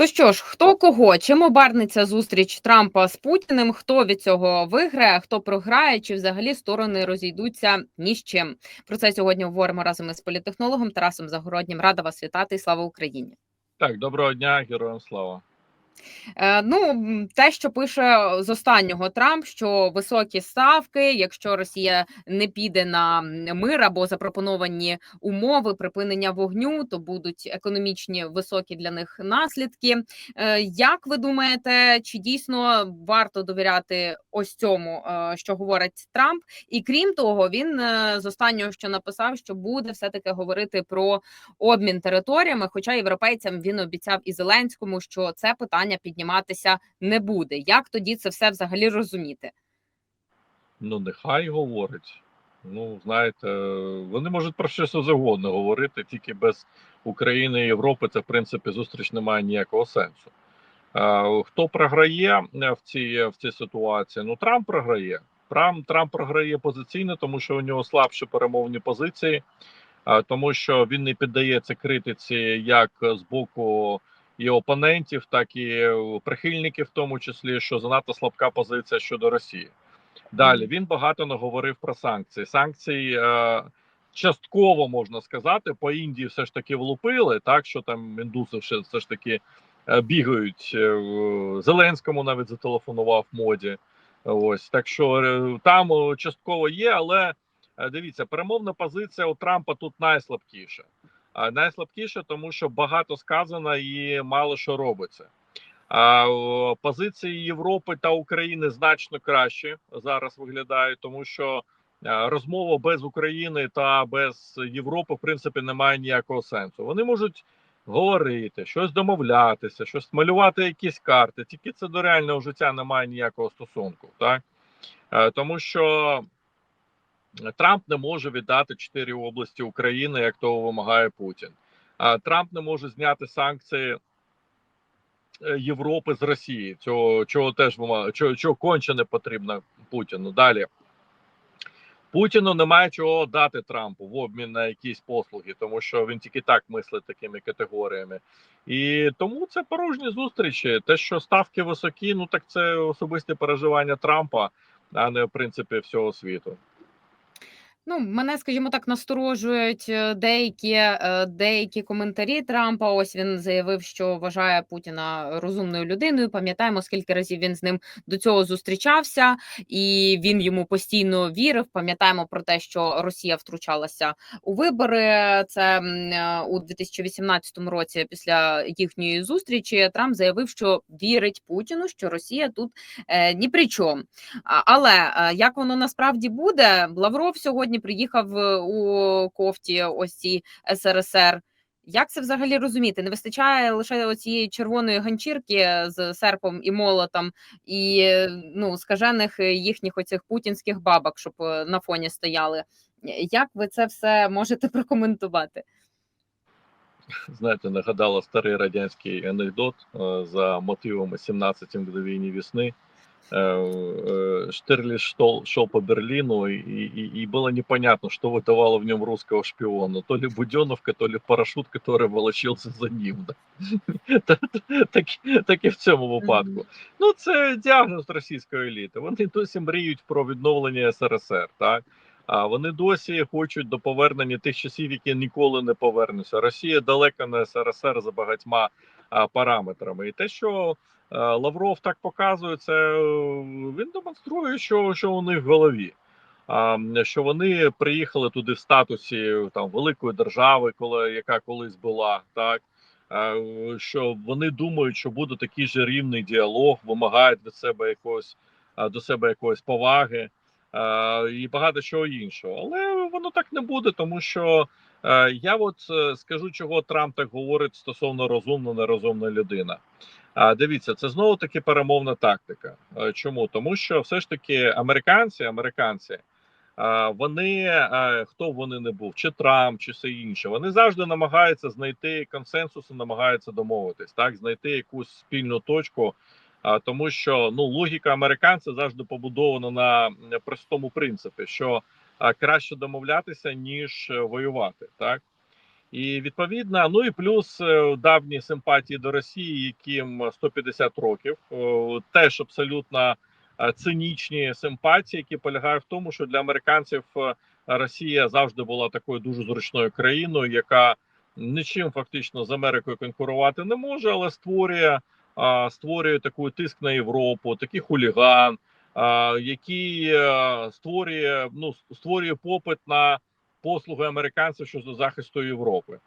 То що ж, хто кого? Чим обернеться зустріч Трампа з Путіним? Хто від цього виграє, хто програє, чи взагалі сторони розійдуться ні з чим? Про це сьогодні говоримо разом із політехнологом Тарасом Загороднім. Рада вас вітати і слава Україні. Так, доброго дня, героям слава. Е, ну, те, що пише з останнього Трамп, що високі ставки, якщо Росія не піде на мир або запропоновані умови припинення вогню, то будуть економічні високі для них наслідки. Е, Як ви думаєте, чи дійсно варто довіряти ось цьому, е, що говорить Трамп? І крім того, він е, з останнього, що написав, що буде все таки говорити про обмін територіями. Хоча європейцям він обіцяв і Зеленському, що це питання підніматися не буде. Як тоді це все взагалі розуміти? Ну, нехай говорить. Ну, знаєте, вони можуть про що завгодно говорити, тільки без України і Європи це, в принципі, зустріч не має ніякого сенсу. Хто програє е, в цій, в цій ситуації? Ну, Трамп програє. Трамп, Трамп програє позиційно, тому що у нього слабші перемовні позиції, тому що він не піддається критиці як з боку і опонентів, так і е, прихильників, в тому числі, що занадто слабка позиція щодо Росії. Далі він багато наговорив про санкції. Санкції е, частково можна сказати, по Індії все ж таки влупили, так що там індуси все, все ж таки е, бігають. Е, Зеленському навіть зателефонував моді. Ось так що е, там е, частково є, але е, дивіться, перемовна позиція у Трампа тут найслабкіша. А найслабкіша, тому що багато сказано і мало що робиться. Позиції Європи та України значно краще зараз виглядають, тому що розмова без України та без Європи, в принципі, не має ніякого сенсу. Вони можуть говорити, щось домовлятися, щось малювати якісь карти. Тільки це до реального життя не має ніякого стосунку, так тому що Трамп не може віддати чотири області України, як того вимагає Путін. Трамп не може зняти санкції е, Європи з Росії. Цього чого теж вимагає, чого, чого конче не потрібно Путіну. Далі Путіну немає чого дати Трампу в обмін на якісь послуги, тому що він тільки так мислить такими категоріями. І тому це порожні зустрічі. Те, що ставки високі, ну так це особисте переживання Трампа, а не в принципі всього світу. Ну, мене, скажімо так, насторожують е, деякі, е, деякі коментарі Трампа. Ось він заявив, що вважає Путіна розумною людиною. Пам'ятаємо, скільки разів він з ним до цього зустрічався, і він йому постійно вірив. Пам'ятаємо про те, що Росія втручалася у вибори. Це е, у 2018 році, після їхньої зустрічі, Трамп заявив, що вірить Путіну, що Росія тут ні при чому. Але як воно насправді буде? Лавров сьогодні приїхав е, у кофті ось цій СРСР. Як це взагалі розуміти? Не вистачає лише оцієї червоної ганчірки з серпом і молотом, і е, ну скажених е, їхніх оцих путінських бабок, щоб е, на фоні стояли. Як ви це все можете прокоментувати? знаєте, нагадала старий радянський анекдот е, за мотивами 17 мгновений весны. Э, э, Штирлиц шел, шел по Берлину, и, и, и было непонятно, что выдавало в нем русского шпиона. То ли Буденовка, то ли парашют, который волочился за ним. Да? Та- та- Так, так і в цьому випадку. Ну, це діагноз російської еліти. Вони досі мріють про відновлення СРСР, так? А вони досі хочуть до повернення тих часів, які ніколи не повернуться. Росія далека не СРСР за багатьма а, параметрами. І те, що е, Лавров так показує, це е, він демонструє, що, що у них в голові. Що вони приїхали туди в статусі там великої держави, коли яка колись була, так що вони думають, що буде такий же рівний діалог, вимагають від себе якогось до себе якоїсь поваги і багато чого іншого. Але воно так не буде, тому що е, я от е, скажу, чого Трамп так говорить стосовно розумна, нерозумна людина. А дивіться, це знову таки перемовна тактика. Е, Чому? Тому що все ж таки американці, американці, вони е, хто вони не був, чи Трамп, чи все інше, вони завжди намагаються знайти консенсус і намагаються домовитись, так знайти якусь спільну точку. А тому, що ну логіка американця завжди побудована на простому принципі, що краще домовлятися ніж е, воювати, так І відповідно, ну і плюс е, давні симпатії до Росії, яким 150 років, теж абсолютно е, цинічні симпатії, які полягають в тому, що для американців е, Росія завжди була такою дуже зручною країною, яка нічим фактично з Америкою конкурувати не може, але створює створює таку тиск на Європу, такий хуліган, який створює ну створює попит на послуги американців щодо захисту Європи.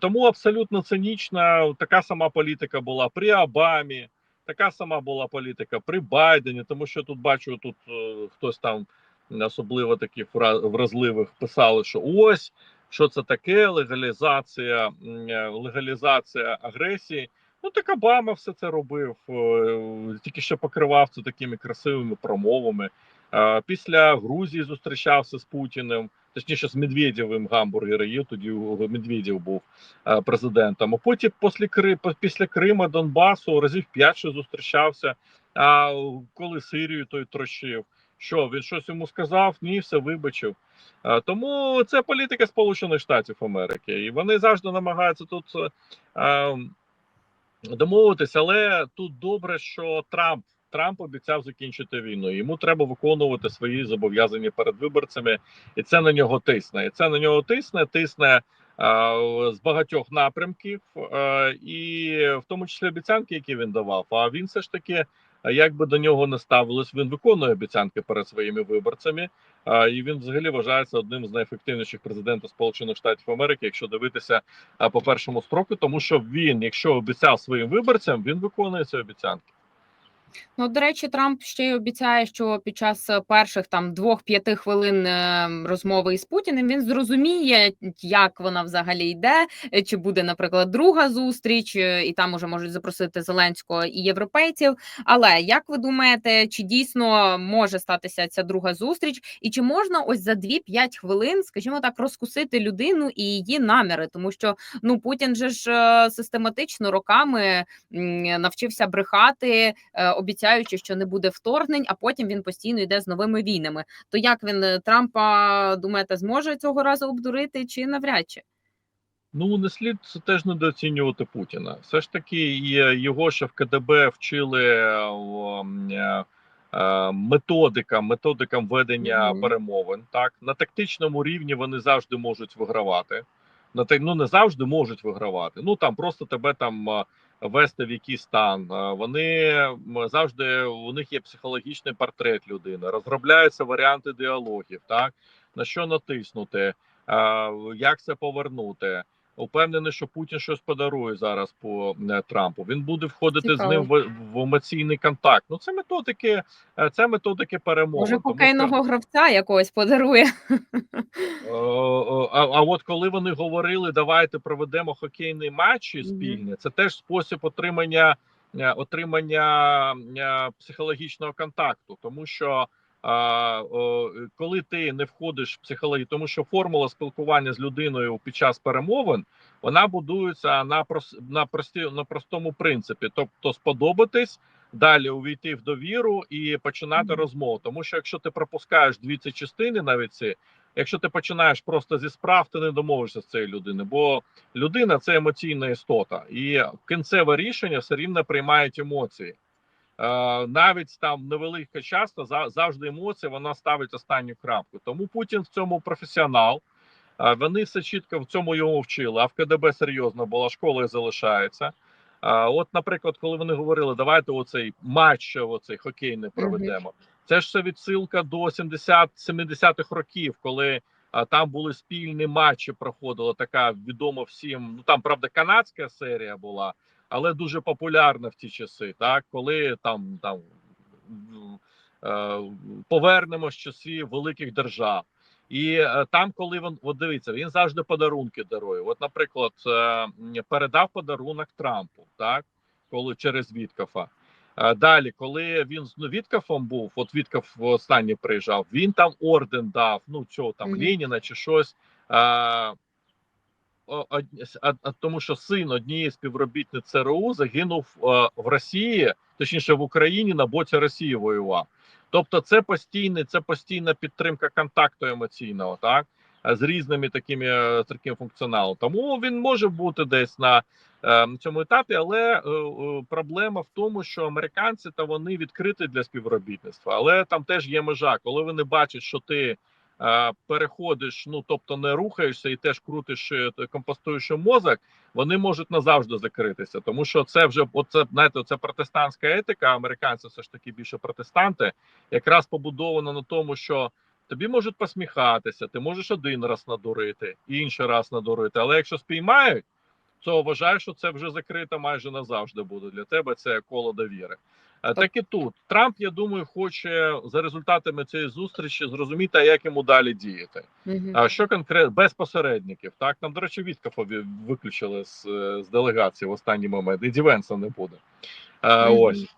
Тому абсолютно цинічна така сама політика була при Обамі. Така сама була політика при Байдені, тому що тут бачу, тут е, хтось там особливо таких вразливих писали, що ось що це таке легалізація, е, легалізація агресії. Ну так Обама все це робив, е, тільки що покривав це такими красивими промовами. Е, Після Грузії зустрічався з Путіним, точніше з Медведєвим гамбургери їв, тоді Медведєв був е, президентом. А потім після, після Крима, Донбасу разів п'ять ще зустрічався. А коли Сирію той трощив, що він щось йому сказав? Ні, все вибачив. Е, Тому це політика Сполучених Штатів Америки, і вони завжди намагаються тут е, е, домовитися. Але тут добре, що Трамп Трамп обіцяв закінчити війну. Йому треба виконувати свої зобов'язання перед виборцями, і це на нього тисне. І це на нього тисне, тисне з багатьох напрямків, е, і в тому числі обіцянки, які він давав. А він все ж таки. Як би до нього не ставилось, він виконує обіцянки перед своїми виборцями. І він взагалі вважається одним з найефективніших президентів Сполучених Штатів Америки, якщо дивитися по першому строку, тому що він, якщо обіцяв своїм виборцям, він виконує ці обіцянки. Ну, до речі, Трамп ще й обіцяє, що під час е, перших там двох-п'яти хвилин е, розмови із Путіним він зрозуміє, як вона взагалі йде, е, чи буде, наприклад, друга зустріч, і там уже можуть запросити Зеленського і європейців. Але як ви думаєте, чи дійсно може статися ця друга зустріч, і чи можна ось за 2-5 хвилин, скажімо так, розкусити людину і її наміри? Тому що ну Путін же ж систематично роками навчився брехати. Обіцяючи, що не буде вторгнень, а потім він постійно йде з новими війнами. То як він е, Трампа думаєте, зможе цього разу обдурити чи навряд чи? Ну не слід це теж недооцінювати Путіна. Все ж таки, його ще в КДБ вчили е, е, методикам, методикам ведення Мгм. перемовин. Так на тактичному рівні вони завжди можуть вигравати. На ну не завжди можуть вигравати. Ну там просто тебе там вести в який стан. Е, Вони завжди у них є психологічний портрет людини, розробляються варіанти діалогів. Так на що натиснути, е, як це повернути. Упевнений, що Путін щось подарує зараз по е, Трампу. Він буде входити Цікаво. з ним в, в емоційний контакт. Ну це методики, е, це методики перемоги. Може, хокейного гравця якогось подарує? Е, А, а от коли вони говорили, давайте проведемо хокейні матчі Мгм. спільні, це теж спосіб отримання отримання психологічного контакту, тому що. А, о, коли ти не входиш в психологію, тому що формула спілкування з людиною під час перемовин вона будується на прос, на прості на простому принципі, тобто сподобатись, далі увійти в довіру і починати Мгм. розмову. Тому що якщо ти пропускаєш дві ці частини, навіть ці якщо ти починаєш просто зі справ, ти не домовишся з цією людиною, бо людина це емоційна істота, і кінцеве рішення все рівно приймають емоції. Е, навіть там невелика часто за- завжди емоція вона ставить останню крапку. Тому Путін в цьому професіонал. Е, Вони все чітко в цьому його вчили. А в КДБ серйозно була школа і залишається. Е, От, наприклад, коли вони говорили, давайте оцей матч, оцей хокейний проведемо. Це ж все відсилка до 70 70-х років, коли а, там були спільні матчі. Проходила така відома всім. Ну там правда канадська серія була, але дуже популярна в ті часи. Так, коли там там е, повернемо з часів великих держав. І е, там, коли він от дивіться, він завжди подарунки дарує. От, наприклад, е, передав подарунок Трампу, так коли через Віткафа. Далі, коли він з ну, Віткафом був, от Віткаф останній приїжджав, він там орден дав, ну цього там Мгм. Леніна чи щось. Е, тому що син однієї співробітниць ЦРУ загинув е, в Росії, точніше в Україні на боці Росії воював. Тобто, це постійний, це постійна підтримка контакту емоційного. Так е, з різними такими е, таким функціоналом. Тому він може бути десь на е, на цьому етапі, але е, е, проблема в тому, що американці та вони відкриті для співробітництва, але там теж є межа, коли вони бачать, що ти. Е, Переходиш, ну тобто не рухаєшся і теж крутиш, е, компостуєш мозок, вони можуть назавжди закритися, тому що це вже оце, знаєте, це протестантська етика. Американці все ж таки більше протестанти, якраз побудована на тому, що тобі можуть посміхатися, ти можеш один раз надурити, інший раз надурити. Але якщо спіймають, то вважаю, що це вже закрито майже назавжди буде для тебе. Це коло довіри. Е, Так і тут Трамп, я думаю, хоче за результатами цієї зустрічі зрозуміти, як йому далі діяти. Мгм. А що конкретно без посередників? Так нам до речі, Віткафа виключили з, з делегації в останній момент, і Дівенса не буде. Е, Мгм. Ось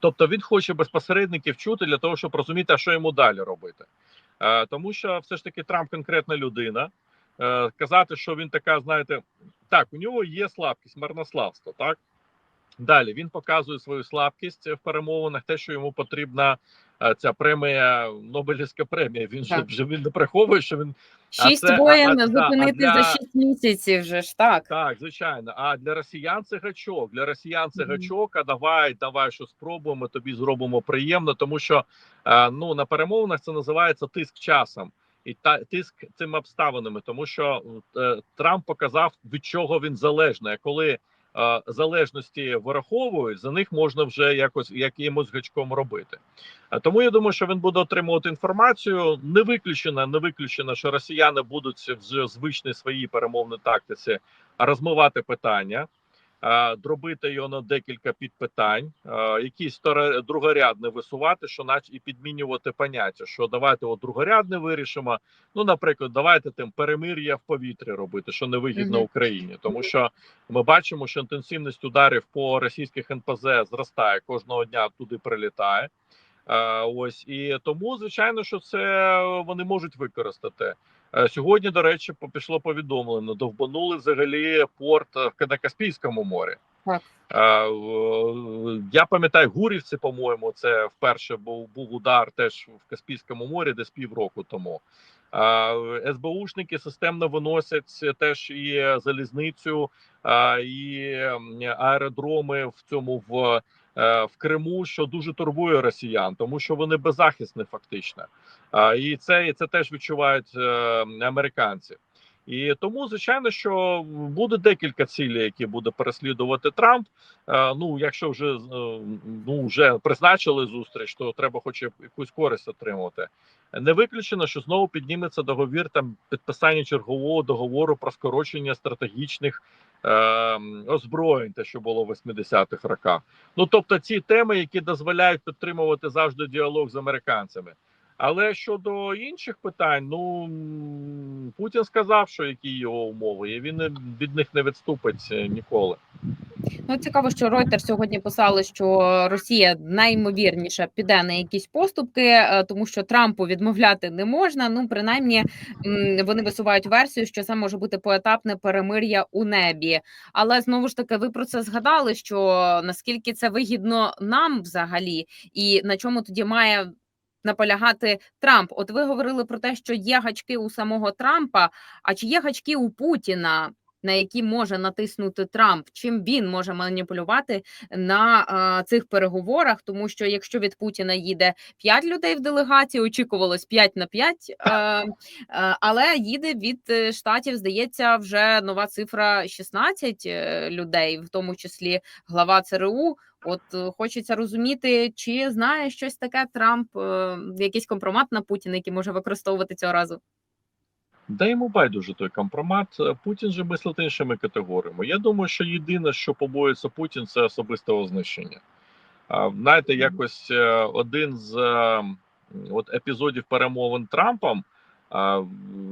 тобто він хоче без посередників чути для того, щоб розуміти, а що йому далі робити. Е, Тому що все ж таки Трамп конкретна людина. Казати, що він така, знаєте, так, у нього є слабкість, марнославство, так. Далі він показує свою слабкість в перемовинах, те, що йому потрібна е, ця премія, Нобелівська премія. Він же Так. вже він не приховує, що він Шість воєн зупинити для- за шість місяців. Вже ж так. так, звичайно. А для росіян це гачок. Для росіян це Мгм. гачок. А давай, давай, що спробуємо, тобі зробимо приємно, тому що е, ну на перемовинах це називається тиск часом. І та тиск цими обставинами, тому що е, Трамп показав від чого він залежний. Коли е, залежності вираховують, за них можна вже якось якимось гачком робити. А тому я думаю, що він буде отримувати інформацію. Не виключено, не виключено, що росіяни будуть в звичній своїй перемовній тактиці розмивати питання, дробити його на декілька підпитань, якісь второ- другорядне висувати, що наче і підмінювати поняття, що давайте от другорядне вирішимо. Ну, наприклад, давайте тим перемир'я в повітрі робити, що невигідно Мгм. Україні, тому що ми бачимо, що інтенсивність ударів по російських НПЗ зростає кожного дня туди прилітає. Е, ось і тому, звичайно, що це вони можуть використати. Е, Сьогодні, до речі, пішло повідомлено: довбанули взагалі порт е, на Каспійському морі. Так. Е, Я пам'ятаю, Гурівці, по-моєму, це вперше був, був удар теж в Каспійському морі, десь півроку тому. Е, СБУшники системно виносять теж і залізницю, е, і аеродроми в цьому в е, в Криму, що дуже турбує росіян, тому що вони беззахисні фактично. І це і це теж відчувають е, американці. І тому, звичайно, що буде декілька цілей, які буде переслідувати Трамп. Е, Ну, якщо вже е, ну вже призначили зустріч, то треба хоч якусь користь отримувати. Не виключено, що знову підніметься договір там підписання чергового договору про скорочення стратегічних е, озброєнь, те, що було в 80-х роках. Ну тобто, ці теми, які дозволяють підтримувати завжди діалог з американцями. Але щодо інших питань, ну Путін сказав, що які його умови, і він від них не відступить е, ніколи. Ну цікаво, що Reuters сьогодні писали, що Росія найімовірніше піде на якісь поступки, е, тому що Трампу відмовляти не можна. Ну принаймні вони висувають версію, що це може бути поетапне перемир'я у небі. Але знову ж таки, ви про це згадали, що наскільки це вигідно нам взагалі, і на чому тоді має. Наполягати Трамп, от ви говорили про те, що є гачки у самого Трампа. А чи є гачки у Путіна, на які може натиснути Трамп? Чим він може маніпулювати на а, цих переговорах? Тому що якщо від Путіна їде 5 людей в делегації, очікувалось 5 на 5, е, е, але їде від е, штатів, здається, вже нова цифра 16 е, людей, в тому числі глава ЦРУ. От е, хочеться розуміти, чи знає щось таке Трамп, якийсь компромат на Путіна, який може використовувати цього разу. Да йому байдуже той компромат. Е, Путін же мислить іншими категоріями. Я думаю, що єдине, що побоїться Путін, це особистого знищення. Знаєте, якось е, один з е, от епізодів перемовин Трампом.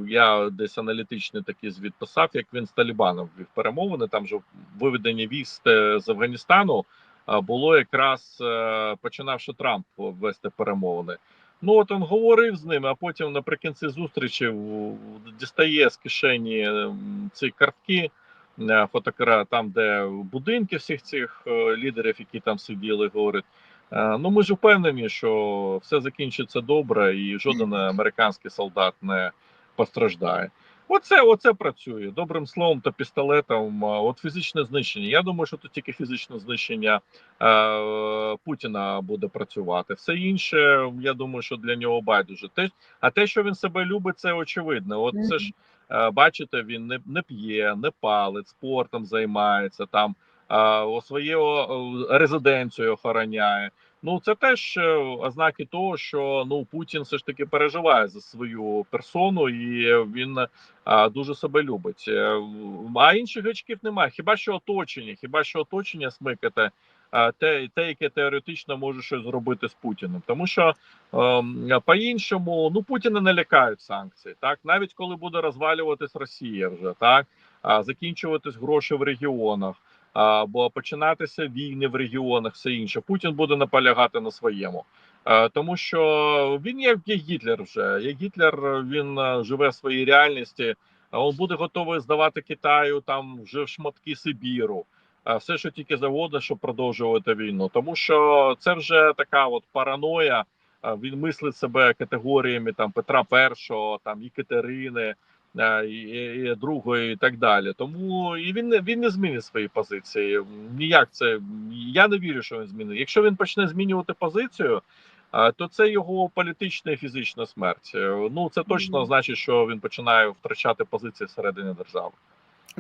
Я десь аналітичний такий звіт писав, як він з Талібаном вів перемовини. Там же виведення військ з Афганістану було якраз починавши Трамп вести перемовини. Ну от він говорив з ними, а потім наприкінці зустрічі дістає з кишені ем, ці картки, е, фотокара, там, де будинки всіх цих е, лідерів, які там сиділи, говорить. е, Ну, ми ж впевнені, що все закінчиться добре, і жоден американський солдат не постраждає. Оце, оце працює добрим словом та пістолетом. От фізичне знищення. Я думаю, що тут тільки фізичне знищення е, Путіна буде працювати. Все інше, я думаю, що для нього байдуже. Те, а те, що він себе любить, це очевидно. От це ж е, бачите, він не, не п'є, не палить, спортом займається там. е, Свою е, резиденцію охороняє. Ну це теж е, ознаки того, що ну Путін все ж таки переживає за свою персону, і він а, дуже себе любить. Е, А інших гачків немає. Хіба що оточення, хіба що оточення смикати, те, те, яке теоретично може щось зробити з Путіним. Тому що ем, по-іншому, ну Путіна не лякають санкції. Так, навіть коли буде розвалюватись Росія, вже так а, закінчуватись гроші в регіонах. Або починатися війни в регіонах, все інше. Путін буде наполягати на своєму, Е, тому що він як, як Гітлер вже як Гітлер він е, живе в своїй реальності. а Він буде готовий здавати Китаю там вже в шматки Сибіру, а все, що тільки завгодно, щоб продовжувати війну. Тому що це вже така от параноя. Він мислить себе категоріями там Петра І, там Єкатерини. Е, І, другої, і так далі. Тому і він не він не змінить свої позиції. Ніяк це я не вірю, що він змінить. Якщо він почне змінювати позицію, а, то це його політична і фізична смерть. Е, Ну це точно значить, що він починає втрачати позиції всередині держави.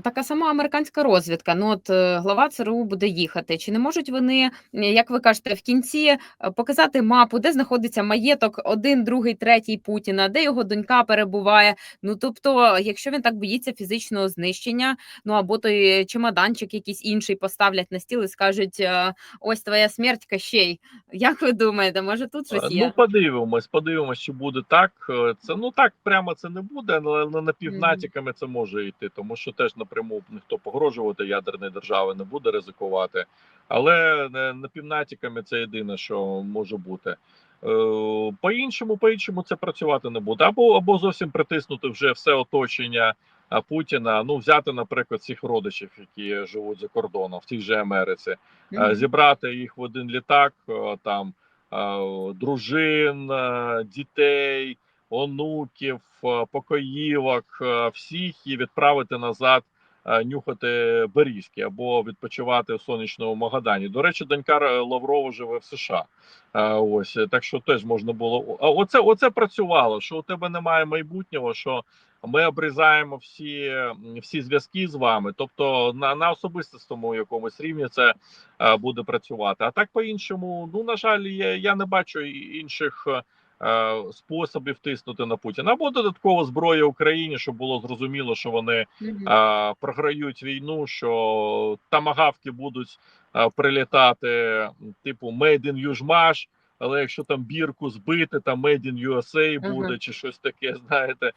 Така сама американська розвідка. Ну от е, глава ЦРУ буде їхати. Чи не можуть вони, е, як ви кажете, в кінці е, показати мапу, де знаходиться маєток один, другий, третій Путіна, де його донька перебуває? Ну тобто, якщо він так боїться фізичного знищення, ну або той чемоданчик якийсь інший поставлять на стіл і скажуть: ось твоя смерть, Кащей. Як ви думаєте, може тут щось Е, є? Ну подивимось, подивимось, чи буде так. Це ну так прямо це не буде, але на напівнатяками це може йти, тому що теж напряму ніхто погрожувати ядерної держави не буде ризикувати. Але напівнатяками це єдине, що може бути. Е, По-іншому, по-іншому це працювати не буде. Або або зовсім притиснути вже все оточення Путіна. Ну взяти, наприклад, цих родичів, які живуть за кордоном в тій же Америці. Е, Мгм. зібрати їх в один літак, е, там дружин, дітей, онуків, покоївок, всіх і відправити назад. Е, Нюхати берізки або відпочивати в сонячному Магадані. До речі, донька Лаврова живе в США. Е, Ось е, так що теж можна було. А оце оце працювало. Що у тебе немає майбутнього, що ми обрізаємо всі, всі зв'язки з вами. Тобто на, на особистому якомусь рівні це е, буде працювати. А так по-іншому, ну на жаль, я, я не бачу інших е, способів тиснути на Путіна. Або додаткова зброя Україні, щоб було зрозуміло, що вони Мгм. е, програють війну, що тамагавки будуть е, прилітати, типу Made in Южмаш. Але якщо там бірку збити, там Made in USA буде чи щось таке, знаєте.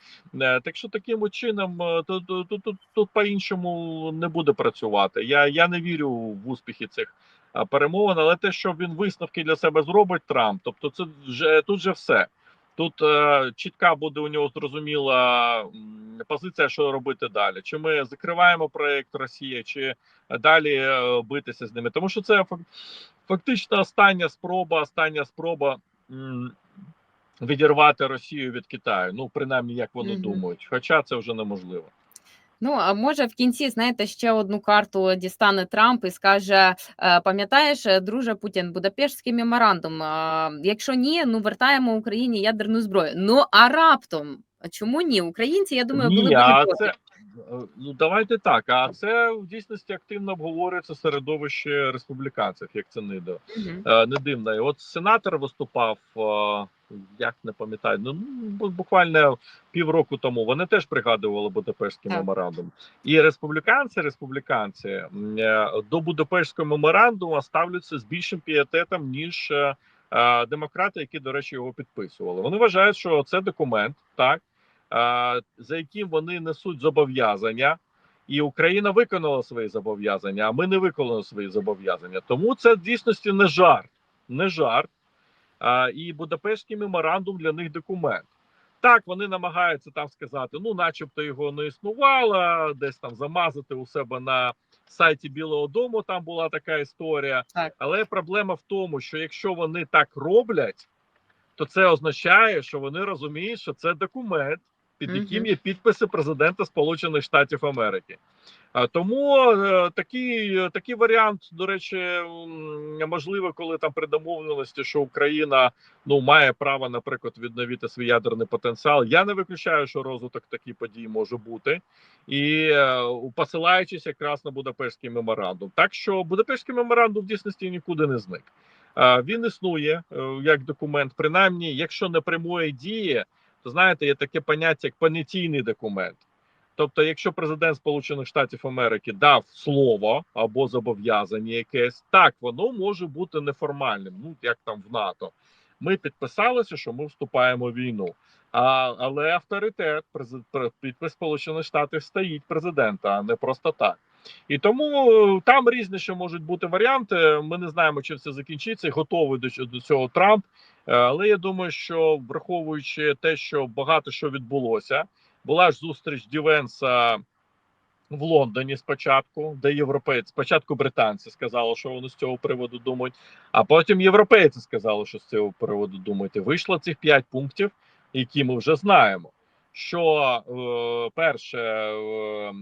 Так що таким чином тут, тут, тут, тут по-іншому не буде працювати. Я, я не вірю в успіхи цих перемовин, але те, що він висновки для себе зробить Трамп, тобто це вже тут же все. Тут е, чітка буде у нього зрозуміла позиція, що робити далі. Чи ми закриваємо проект Росія, чи далі е, битися з ними? Тому що це фак- фактично остання спроба, остання спроба відірвати Росію від Китаю. Ну, принаймні, як вони Мгм. думають. Хоча це вже неможливо. Ну, а може в кінці, знаєте, ще одну карту дістане Трамп і скаже: е, пам'ятаєш, е, друже Путін, Будапештський меморандум. Якщо ні, ну вертаємо Україні ядерну зброю. Ну а раптом, чому ні? Українці, я думаю, були б це проти. е, ну давайте так. А це в дійсності активно обговорюється середовище республіканців, як це не. Е, не дивно. І от сенатор виступав, е, як не пам'ятаю, ну буквально півроку тому. Вони теж пригадували Будапештський Так. меморандум. І республіканці, республіканці е, до Будапештського меморандуму ставляться з більшим пієтетом, ніж е, е, демократи, які, до речі, його підписували. Вони вважають, що це документ, так е, за яким вони несуть зобов'язання. І Україна виконала свої зобов'язання, а ми не виконали свої зобов'язання. Тому це в дійсності не жарт, не жарт. А, і Будапештський меморандум для них документ. Так, вони намагаються там сказати, ну, начебто його не існувало, десь там замазати у себе на сайті Білого Дому. Там була така історія. Так. Але проблема в тому, що якщо вони так роблять, то це означає, що вони розуміють, що це документ, під яким є підписи президента Сполучених Штатів Америки. Тому е, такий, такий варіант, до речі, можливо, коли там при домовленості, що Україна ну має право, наприклад, відновити свій ядерний потенціал. Я не виключаю, що розвиток таких подій може бути, і е, посилаючись якраз на Будапештський меморандум. Так що Будапештський меморандум в дійсності нікуди не зник. Він існує е, як документ, принаймні, якщо не прямої дії, то знаєте, є таке поняття як понятійний документ. Тобто, якщо президент Сполучених Штатів Америки дав слово або зобов'язання якесь, так воно може бути неформальним, ну як там в НАТО. Ми підписалися, що ми вступаємо в війну. А, але авторитет, підпис Сполучених Штатів стоїть президента, а не просто так. І тому е, там різні ще можуть бути варіанти. Ми не знаємо, чи все закінчиться. Готовий до, до цього Трамп. Е, Але я думаю, що враховуючи те, що багато що відбулося, була ж зустріч Дівенса в Лондоні спочатку, де європейці, спочатку британці сказали, що вони з цього приводу думають, а потім європейці сказали, що з цього приводу думають. І вийшло цих п'ять пунктів, які ми вже знаємо. Що е, перше, е,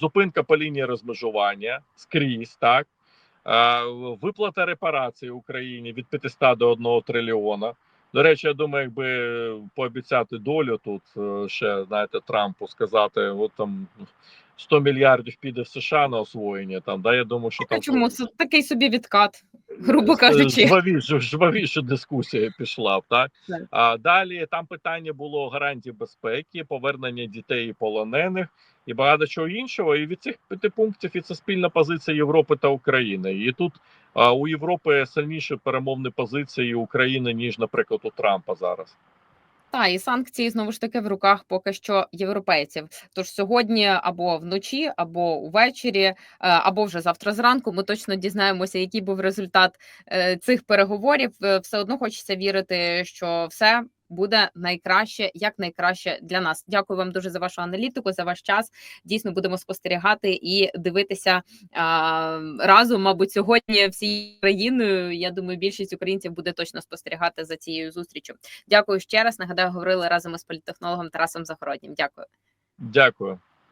зупинка по лінії розмежування скрізь, так е, виплата репарацій Україні від 500 до 1 трильйона. До речі, я думаю, якби пообіцяти долю тут ще знаєте Трампу сказати, от там 100 мільярдів піде в США на освоєння. Там да я думаю, що А там чому це такий собі відкат? грубо Е, кажучи? жвавіше, жвавіше дискусія пішла так Так. а далі там питання було гарантії безпеки, повернення дітей і полонених і багато чого іншого. І від цих п'яти пунктів і це спільна позиція Європи та України. І тут а, у Європи сильніші перемовні позиції України ніж, наприклад, у Трампа зараз. Та і санкції знову ж таки в руках поки що європейців. Тож сьогодні або вночі, або увечері, е, або вже завтра зранку ми точно дізнаємося, який був результат е, цих переговорів. Е, Все одно хочеться вірити, що все буде найкраще, як найкраще для нас. Дякую вам дуже за вашу аналітику, за ваш час. Дійсно будемо спостерігати і дивитися а, разом. Мабуть, сьогодні всією країною. Я думаю, більшість українців буде точно спостерігати за цією зустрічю. Дякую ще раз. Нагадаю, говорили разом із політтехнологом Тарасом Загороднім. Дякую. Дякую.